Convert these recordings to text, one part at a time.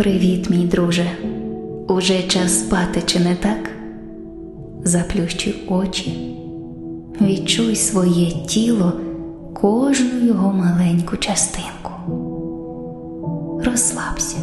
Привіт, мій друже. Уже час спати, чи не так? Заплющуй очі, відчуй своє тіло, кожну його маленьку частинку. Розслабся.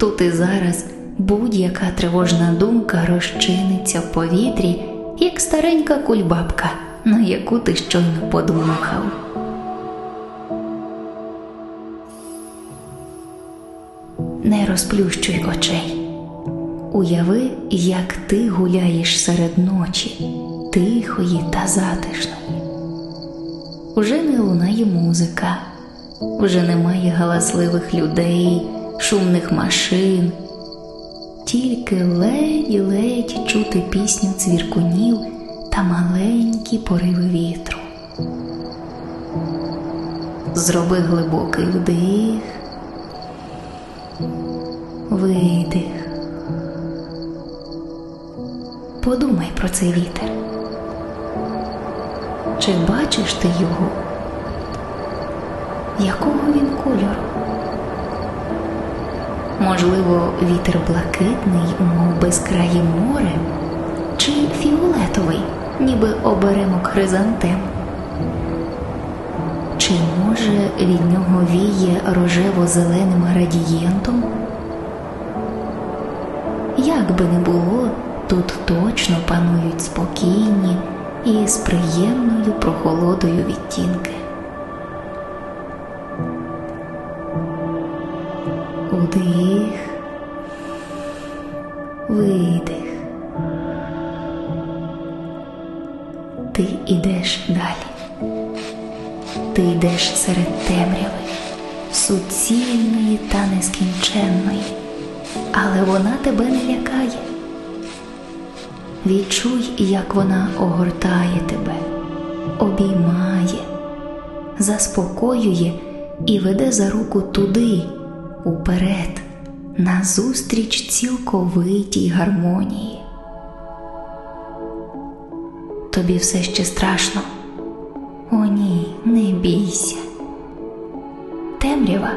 Тут і зараз будь-яка тривожна думка розчиниться в повітрі, як старенька кульбабка, на яку ти щойно подмухав. Не розплющуй очей. Уяви, як ти гуляєш серед ночі, тихої та затишної. Уже не лунає музика, вже немає галасливих людей, шумних машин, тільки ледь-ледь чути пісню цвіркунів та маленькі пориви вітру. Зроби глибокий вдих, видих. Подумай про цей вітер. Чи бачиш ти його? Якого він кольору? Можливо, вітер блакитний, мов безкрає море, чи фіолетовий, ніби оберемок хризантем? Чи може від нього віє рожево-зеленим градієнтом? Як би не було, тут точно панують спокійні і з приємною прохолодою відтінки. Удих, видих. Ти йдеш далі. Ти йдеш серед темряви, суцільної та нескінченної, але вона тебе не лякає. Відчуй, як вона огортає тебе, обіймає, заспокоює і веде за руку туди, уперед, назустріч цілковитій гармонії. Тобі все ще страшно. О, ні, не бійся. Темрява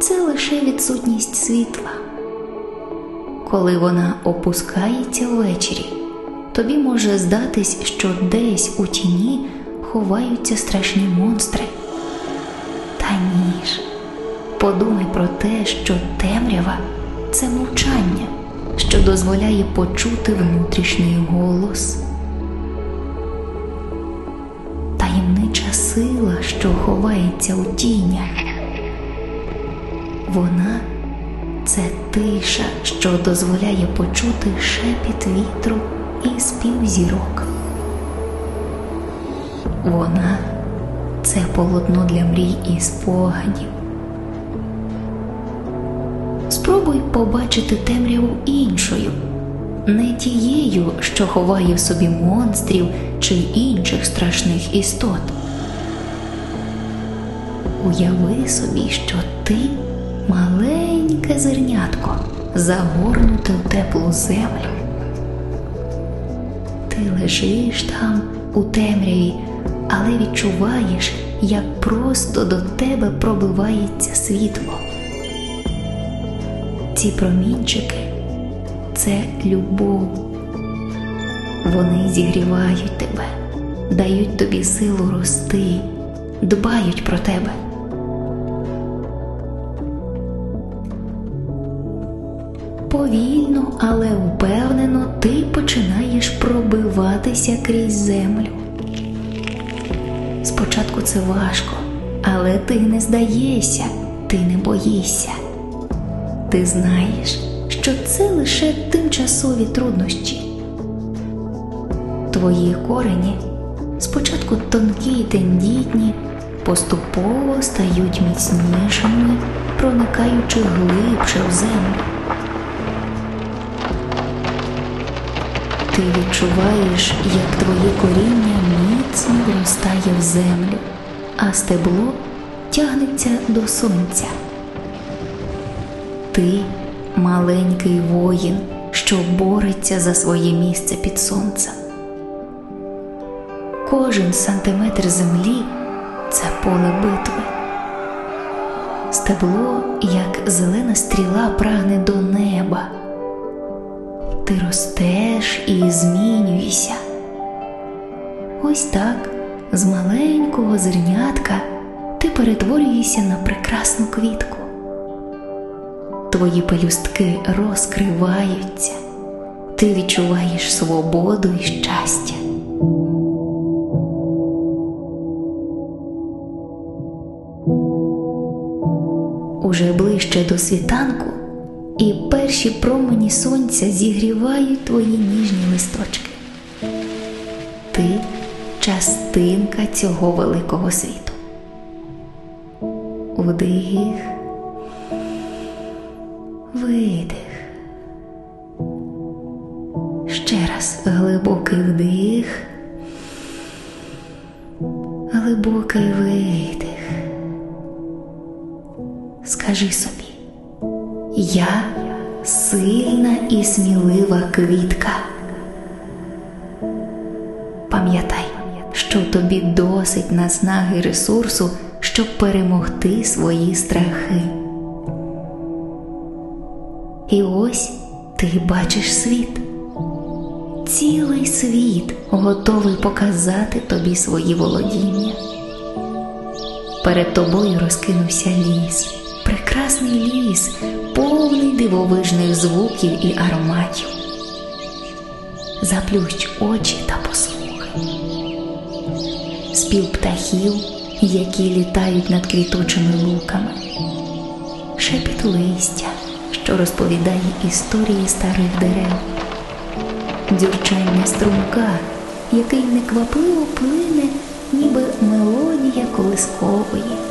це лише відсутність світла. Коли вона опускається ввечері, тобі може здатись, що десь у тіні ховаються страшні монстри. Та ні ж, подумай про те, що темрява це мовчання, що дозволяє почути внутрішній голос. Таємнича сила, що ховається у тінях. Вона це тиша, що дозволяє почути шепіт вітру і спів зірок. Вона це полотно для мрій і спогадів. Спробуй побачити темряву іншою, не тією, що ховає в собі монстрів чи інших страшних істот. Уяви собі, що ти маленьке зернятко, загорнуте в теплу землю. Ти лежиш там у темряві, але відчуваєш, як просто до тебе пробивається світло. Ці промінчики це любов. Вони зігрівають тебе, дають тобі силу рости, дбають про тебе. Повільно, але впевнено ти починаєш пробиватися крізь землю. Спочатку це важко, але ти не здаєшся, ти не боїшся. Ти знаєш, що це лише тимчасові труднощі. Твої корені спочатку тонкі й тендітні, поступово стають міцнішими, проникаючи глибше в землю. Ти відчуваєш, як твоє коріння міцно вростає в землю, а стебло тягнеться до сонця. Ти маленький воїн, що бореться за своє місце під сонцем. Кожен сантиметр землі це поле битви. Стебло, як зелена стріла, прагне до неба. Ти ростеш і змінюєшся. Ось так, з маленького зернятка ти перетворюєшся на прекрасну квітку. Твої пелюстки розкриваються, ти відчуваєш свободу і щастя. Уже ближче до світанку, і перші промені сонця зігрівають твої ніжні листочки. Ти частинка цього великого світу. Вдих, видих. Ще раз глибокий вдих, глибокий видих. Скажи собі, я сильна і смілива квітка. Пам'ятай, що тобі досить наснаги ресурсу, щоб перемогти свої страхи. І ось ти бачиш світ. Цілий світ готовий показати тобі свої володіння. Перед тобою розкинувся ліс, прекрасний ліс, повний дивовижних звуків і ароматів. Заплющ очі та послухай. Спів птахів, які літають над квітучими луками, шепіт листя, що розповідає історії старих дерев, дзюрчання струмка, який неквапливо плине, ніби мелодія колискової.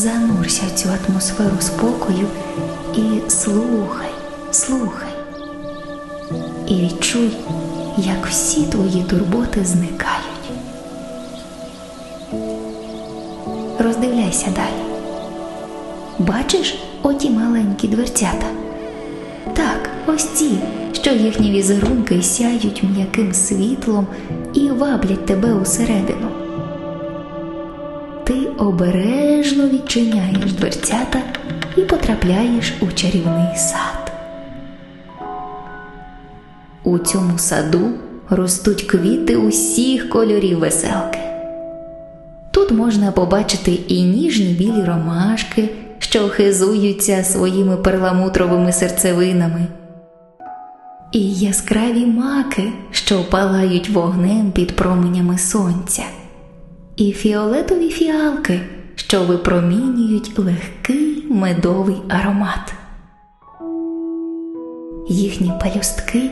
Занурся в цю атмосферу спокою і слухай, слухай. І відчуй, як всі твої турботи зникають. Роздивляйся далі. Бачиш оті маленькі дверцята? Так, ось ці, що їхні візерунки сяють м'яким світлом і ваблять тебе усередину. Обережно відчиняєш дверцята і потрапляєш у чарівний сад. У цьому саду ростуть квіти усіх кольорів веселки. Тут можна побачити і ніжні білі ромашки, що хизуються своїми перламутровими серцевинами, і яскраві маки, що палають вогнем під променями сонця, і фіолетові фіалки, що випромінюють легкий медовий аромат. Їхні пелюстки,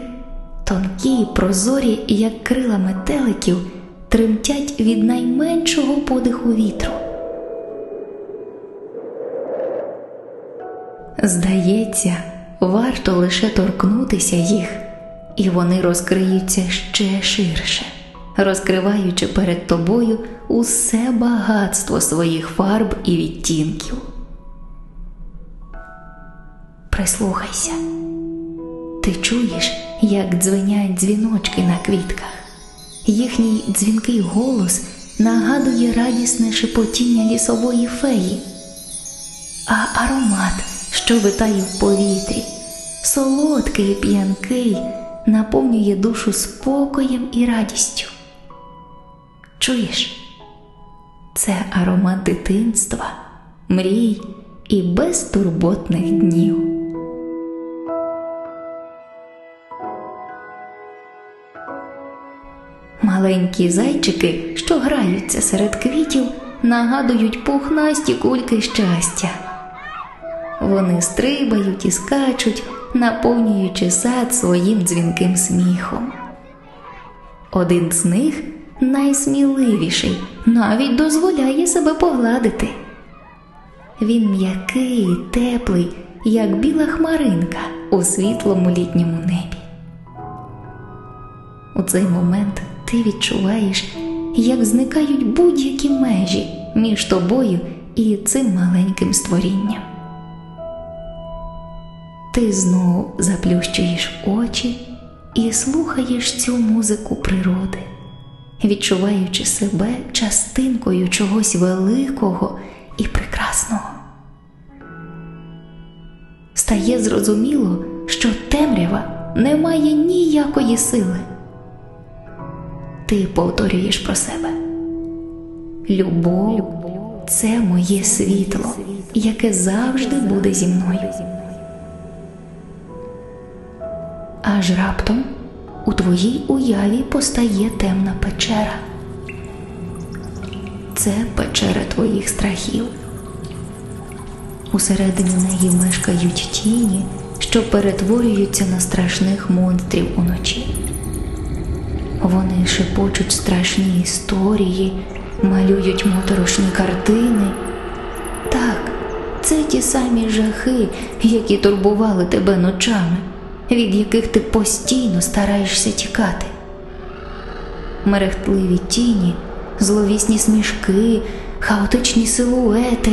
тонкі й прозорі, як крила метеликів, тремтять від найменшого подиху вітру. Здається, варто лише торкнутися їх, і вони розкриються ще ширше, розкриваючи перед тобою усе багатство своїх фарб і відтінків. Прислухайся, ти чуєш, як дзвенять дзвіночки на квітках. Їхній дзвінкий голос нагадує радісне шепотіння лісової феї, а аромат, що витає в повітрі, солодкий і п'янкий, наповнює душу спокоєм і радістю. Чуєш? Це аромат дитинства, мрій і безтурботних днів. Маленькі зайчики, що граються серед квітів, нагадують пухнасті кульки щастя. Вони стрибають і скачуть, наповнюючи сад своїм дзвінким сміхом. Один з них найсміливіший, навіть дозволяє себе погладити. Він м'який, теплий, як біла хмаринка у світлому літньому небі. У цей момент ти відчуваєш, як зникають будь-які межі між тобою і цим маленьким створінням. Ти знову заплющуєш очі і слухаєш цю музику природи, відчуваючи себе частинкою чогось великого і прекрасного. Стає зрозуміло, що темрява не має ніякої сили. Ти повторюєш про себе. Любов це моє світло, яке завжди буде зі мною. Аж раптом у твоїй уяві постає темна печера. Це печера твоїх страхів. Усередині неї мешкають тіні, що перетворюються на страшних монстрів уночі. Вони шепочуть страшні історії, малюють моторошні картини. Так, це ті самі жахи, які турбували тебе ночами, від яких ти постійно стараєшся тікати. Мерехтливі тіні, зловісні смішки, хаотичні силуети.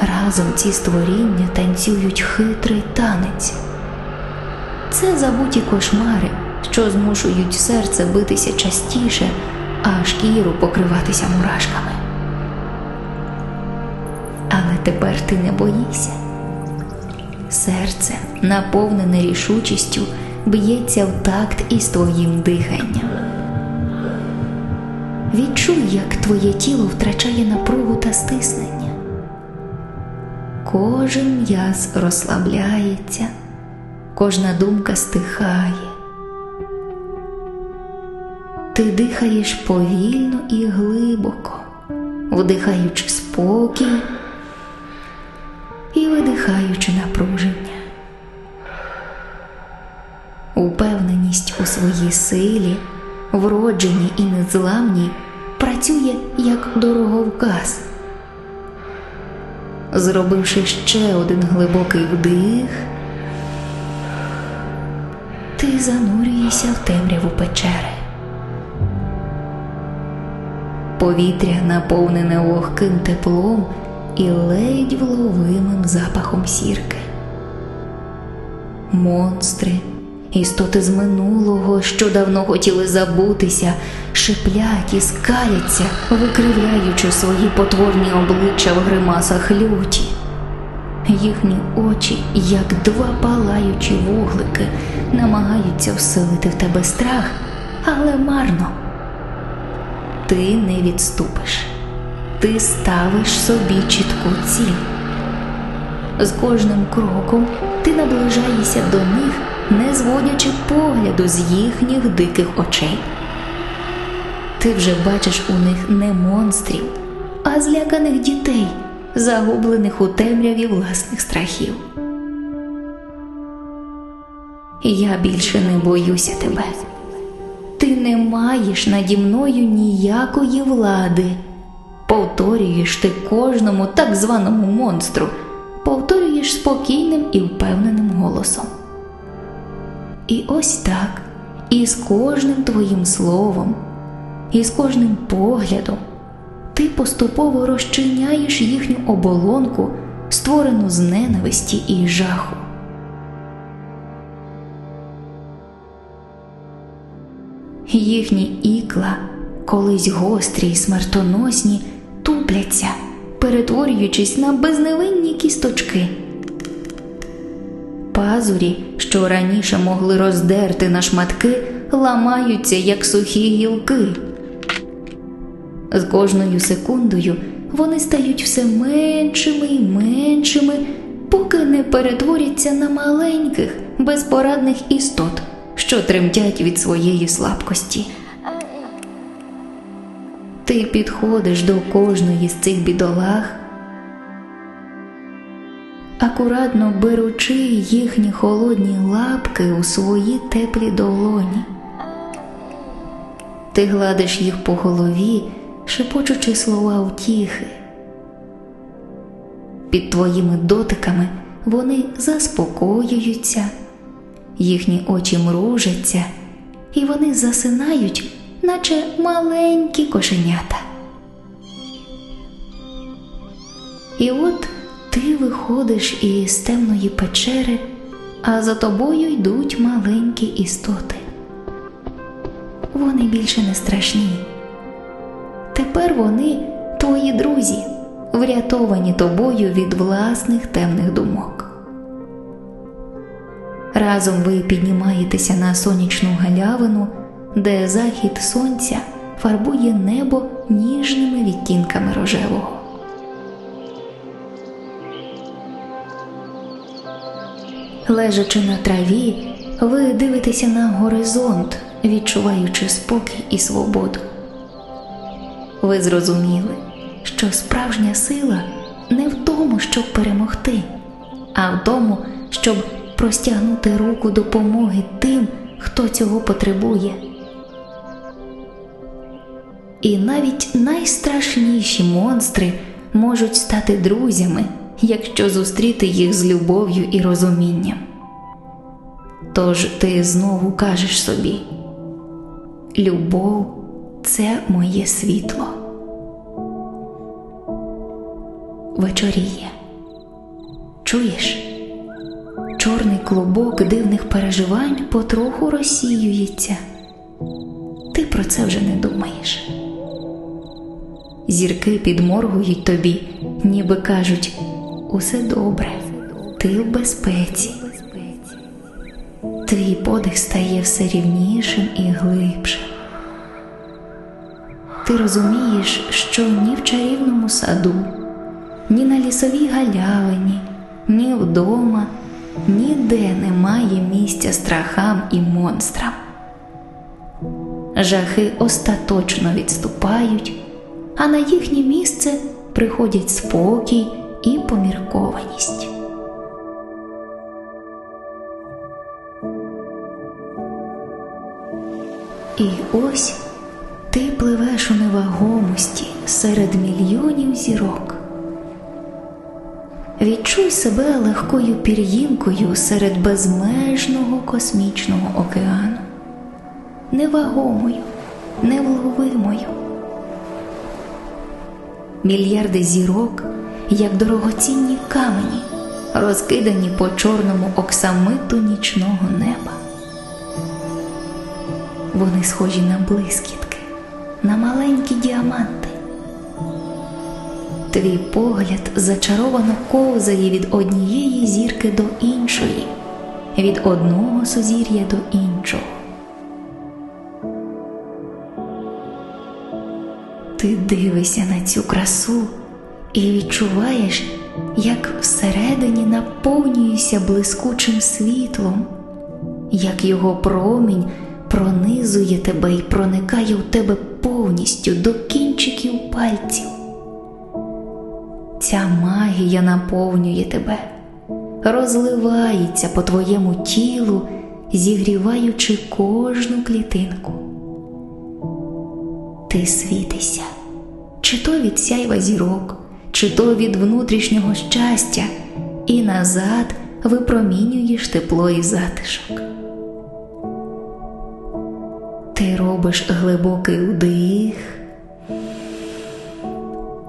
Разом ці створіння танцюють хитрий танець. Це забуті кошмари, що змушують серце битися частіше, а шкіру покриватися мурашками. Але тепер ти не боїшся. Серце, наповнене рішучістю, б'ється в такт із твоїм диханням. Відчуй, як твоє тіло втрачає напругу та стиснення. Кожен м'яз розслабляється, кожна думка стихає. Ти дихаєш повільно і глибоко, вдихаючи спокій і видихаючи напруження. Упевненість у своїй силі, вродженій і незламній, працює як дороговказ. Зробивши ще один глибокий вдих, ти занурюєшся в темряву печери. Повітря наповнене вогким теплом і ледь вловимим запахом сірки. Монстри, істоти з минулого, що давно хотіли забутися, шиплять і скаляться, викривляючи свої потворні обличчя в гримасах люті. Їхні очі, як два палаючі вуглики, намагаються вселити в тебе страх, але марно. Ти не відступиш, ти ставиш собі чітку ціль. З кожним кроком ти наближаєшся до них, не зводячи погляду з їхніх диких очей. Ти вже бачиш у них не монстрів, а зляканих дітей, загублених у темряві власних страхів. Я більше не боюся тебе. Ти не маєш наді мною ніякої влади. Повторюєш ти кожному так званому монстру, повторюєш спокійним і впевненим голосом. І ось так, і з кожним твоїм словом, і з кожним поглядом ти поступово розчиняєш їхню оболонку, створену з ненависті і жаху. Їхні ікла, колись гострі й смертоносні, тупляться, перетворюючись на безневинні кісточки. Пазурі, що раніше могли роздерти на шматки, ламаються, як сухі гілки. З кожною секундою вони стають все меншими і меншими, поки не перетворяться на маленьких, безпорадних істот, що тремтять від своєї слабкості. Ти підходиш до кожної з цих бідолах, акуратно беручи їхні холодні лапки у свої теплі долоні. Ти гладиш їх по голові, шепочучи слова утіхи. Під твоїми дотиками вони заспокоюються, їхні очі мружаться, і вони засинають, наче маленькі кошенята. І от ти виходиш із темної печери, а за тобою йдуть маленькі істоти. вони більше не страшні. Тепер вони твої друзі, врятовані тобою від власних темних думок. Разом ви піднімаєтеся на сонячну галявину, де захід сонця фарбує небо ніжними відтінками рожевого. Лежачи на траві, ви дивитеся на горизонт, відчуваючи спокій і свободу. Ви зрозуміли, що справжня сила не в тому, щоб перемогти, а в тому, щоб простягнути руку допомоги тим, хто цього потребує. І навіть найстрашніші монстри можуть стати друзями, якщо зустріти їх з любов'ю і розумінням. Тож ти знову кажеш собі: любов це моє світло. Вечоріє. Чуєш? Чорний клубок дивних переживань потроху розсіюється. Ти про це вже не думаєш. Зірки підморгують тобі, ніби кажуть усе добре, ти в безпеці. Твій подих стає все рівнішим і глибшим. Ти розумієш, що ні в чарівному саду, ні на лісовій галявині, ні вдома, ніде немає місця страхам і монстрам. Жахи остаточно відступають, а на їхнє місце приходять спокій і поміркованість. І ось ти пливеш у невагомості серед мільйонів зірок. Відчуй себе легкою пір'їнкою серед безмежного космічного океану, невагомою, невловимою. Мільярди зірок, як дорогоцінні камені, розкидані по чорному оксамиту нічного неба. Вони схожі на блискітки, на маленькі діаманти. Твій погляд зачаровано ковзає від однієї зірки до іншої, від одного сузір'я до іншого. Ти дивишся на цю красу і відчуваєш, як всередині наповнюєшся блискучим світлом, як його промінь пронизує тебе і проникає в тебе повністю до кінчиків пальців. Ця магія наповнює тебе, розливається по твоєму тілу, зігріваючи кожну клітинку. Ти світишся, чи то від сяйва зірок, чи то від внутрішнього щастя, і назад випромінюєш тепло і затишок. Ти робиш глибокий вдих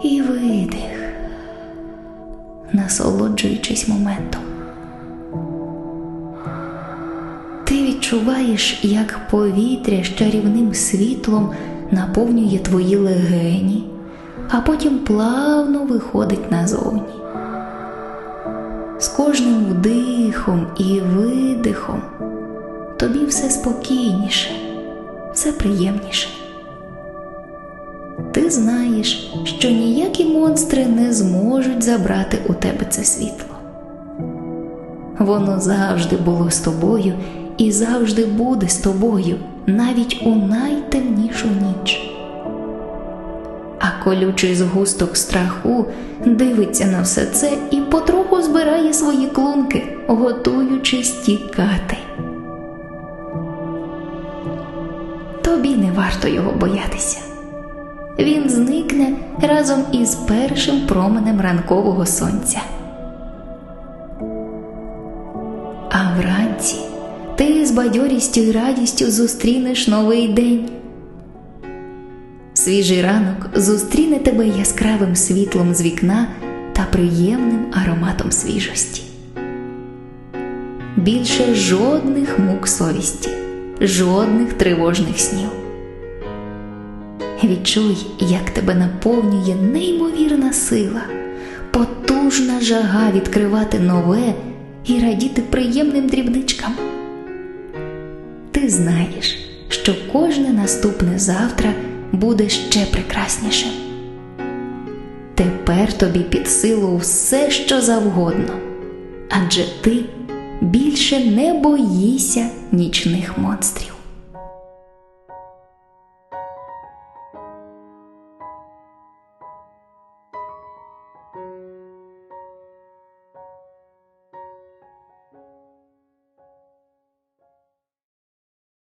і видих, насолоджуючись моментом. Ти відчуваєш, як повітря з чарівним світлом наповнює твої легені, а потім плавно виходить назовні. З кожним вдихом і видихом тобі все спокійніше все приємніше. Ти знаєш, що ніякі монстри не зможуть забрати у тебе це світло. Воно завжди було з тобою і завжди буде з тобою навіть у найтемнішу ніч. А колючий згусток страху дивиться на все це і потроху збирає свої клунки, готуючись тікати. тобі не варто його боятися. Він зникне разом із першим променем ранкового сонця. З бадьорістю і радістю зустрінеш новий день. Свіжий ранок зустріне тебе яскравим світлом з вікна та приємним ароматом свіжості. Більше жодних мук совісті жодних тривожних снів. Відчуй, як тебе наповнює неймовірна сила, потужна жага відкривати нове і радіти приємним дрібничкам. Ти знаєш, що кожне наступне завтра буде ще прекраснішим. Тепер тобі під силу все, що завгодно, адже ти більше не боїшся нічних монстрів.